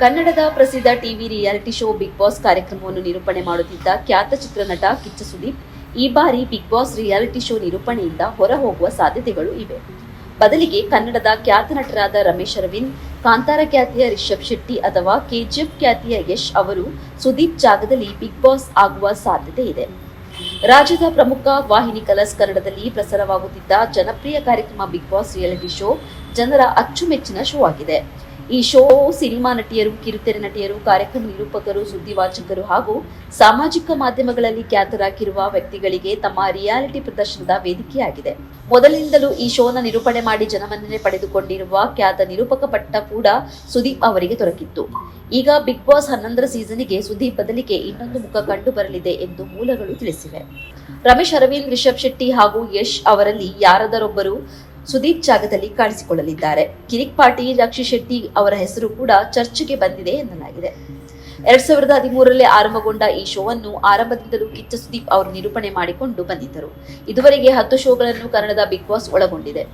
ಕನ್ನಡದ ಪ್ರಸಿದ್ಧ TV reality show Bigg Boss ಕಾರ್ಯಕ್ರಮವನ್ನು ನಿರೂಪಣೆ ಮಾಡುತ್ತಿದ್ದ ಖ್ಯಾತ ಚಿತ್ರನಟ ಕಿಚ್ಚ ಸುದೀಪ್, ಈ ಬಾರಿ ಬಿಗ್ ಬಾಸ್ ರಿಯಾಲಿಟಿ ಶೋ ನಿರೂಪಣೆಯಿಂದ ಹೊರಹೋಗುವ ಸಾಧ್ಯತೆಗಳು ಇವೆ. ಬದಲಿಗೆ ಕನ್ನಡದ ಖ್ಯಾತ ನಟರಾದ ರಮೇಶ್ ಅರವಿಂದ್, ಕಾಂತಾರ ಖ್ಯಾತಿಯ ರಿಷಬ್ ಶೆಟ್ಟಿ ಅಥವಾ ಕೆಜಿಎಫ್ ಖ್ಯಾತಿಯ ಯಶ್ ಅವರು ಸುದೀಪ್ ಜಾಗದಲ್ಲಿ ಬಿಗ್ ಬಾಸ್ ಆಗುವ ಸಾಧ್ಯತೆ ಇದೆ. ರಾಜ್ಯದ ಪ್ರಮುಖ ವಾಹಿನಿ ಕಲರ್ಸ್ ಕನ್ನಡದಲ್ಲಿ ಪ್ರಸಾರವಾಗುತ್ತಿದ್ದ ಜನಪ್ರಿಯ ಕಾರ್ಯಕ್ರಮ ಬಿಗ್ ಬಾಸ್ ರಿಯಾಲಿಟಿ ಶೋ ಜನರ ಅಚ್ಚುಮೆಚ್ಚಿನ ಶೋ ಆಗಿದೆ. ಈ ಶೋ ಸಿನಿಮಾ ನಟಿಯರು, ಕಿರುತೆರೆ ನಟಿಯರು, ಕಾರ್ಯಕ್ರಮ ನಿರೂಪಕರು ಸುದ್ದಿವಾಚಕರು ಹಾಗೂ ಸಾಮಾಜಿಕ ಮಾಧ್ಯಮಗಳಲ್ಲಿ ಖ್ಯಾತರಾಗಿರುವ ವ್ಯಕ್ತಿಗಳಿಗೆ ತಮ್ಮ ರಿಯಾಲಿಟಿ ಪ್ರದರ್ಶನದ ವೇದಿಕೆಯಾಗಿದೆ. ಮೊದಲಿನಿಂದಲೂ ಈ ಶೋನ ನಿರೂಪಣೆ ಮಾಡಿ ಜನಮನ್ನಣೆ ಪಡೆದುಕೊಂಡಿರುವ ಖ್ಯಾತ ನಿರೂಪಕ ಪಟ್ಟ ಕೂಡ ಸುದೀಪ್ ಅವರಿಗೆ ದೊರಕಿತ್ತು. ಈಗ ಬಿಗ್ ಬಾಸ್ ಹನ್ನೊಂದರ ಸೀಸನ್ಗೆ ಸುದೀಪ್ ಬದಲಿಗೆ ಇನ್ನೊಂದು ಮುಖ ಕಂಡು ಬರಲಿದೆ ಎಂದು ಮೂಲಗಳು ತಿಳಿಸಿವೆ. ರಮೇಶ್, ಅರವಿಂದ್, ರಿಷಬ್ ಶೆಟ್ಟಿ ಹಾಗೂ ಯಶ್ ಅವರಲ್ಲಿ ಯಾರದರೊಬ್ಬರು ಸುದೀಪ್ ಜಾಗದಲ್ಲಿ ಕಾಣಿಸಿಕೊಳ್ಳಲಿದ್ದಾರೆ. ಕಿರಿಕ್ ಪಾಟಿ ರಕ್ಷಿ ಶೆಟ್ಟಿ ಅವರ ಹೆಸರು ಕೂಡ ಚರ್ಚೆಗೆ ಬಂದಿದೆ ಎನ್ನಲಾಗಿದೆ. ಎರಡ್ ಸಾವಿರದ ಹದಿಮೂರರಲ್ಲಿ ಆರಂಭಗೊಂಡ ಈ ಶೋವನ್ನು ಆರಂಭದಿಂದಲೂ ಕಿಚ್ಚ ಸುದೀಪ್ ಅವರು ನಿರೂಪಣೆ ಮಾಡಿಕೊಂಡು ಬಂದಿದ್ದರು. ಇದುವರೆಗೆ ಹತ್ತು ಶೋಗಳನ್ನು ಕನ್ನಡದ ಬಿಗ್ ಬಾಸ್ ಒಳಗೊಂಡಿದೆ.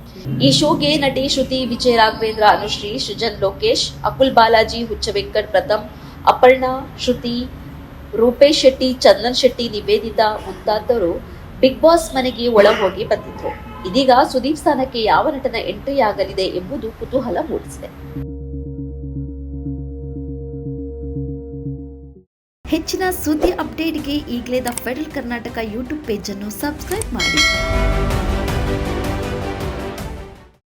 ಈ ಶೋಗೆ ನಟಿ ಶ್ರುತಿ, ವಿಜಯ ರಾಘವೇಂದ್ರ, ಅನುಶ್ರೀ, ಸೃಜನ್ ಲೋಕೇಶ್, ಅಕುಲ್ ಬಾಲಾಜಿ ಹುಚ್ಚ ವೆಂಕಟ್ ಪ್ರಥಮ್, ಅಪರ್ಣಾ, ಶ್ರುತಿ, ರೂಪೇಶ್ ಶೆಟ್ಟಿ, ಚಂದನ್ ಶೆಟ್ಟಿ ನಿವೇದಿತಾ ಮುಂತಾದವರು ಬಿಗ್ ಬಾಸ್ ಮನೆಗೆ ಒಳಗೋಗಿ ಬಂದಿದ್ರು. ಇದೀಗ ಸುದೀಪ್ ಸ್ಥಾನಕ್ಕೆ ಯಾವ ನಟನ ಎಂಟ್ರಿ ಆಗಲಿದೆ ಎಂಬುದು ಕುತೂಹಲ ಮೂಡಿಸಿದೆ. ಹೆಚ್ಚಿನ ಸುದ್ದಿ ಅಪ್ಡೇಟ್ಗೆ ಈಗಲೇ ದ ಫೆಡರಲ್ ಕರ್ನಾಟಕ ಯೂಟ್ಯೂಬ್ ಪೇಜನ್ನು ಸಬ್ಸ್ಕ್ರೈಬ್ ಮಾಡಿ.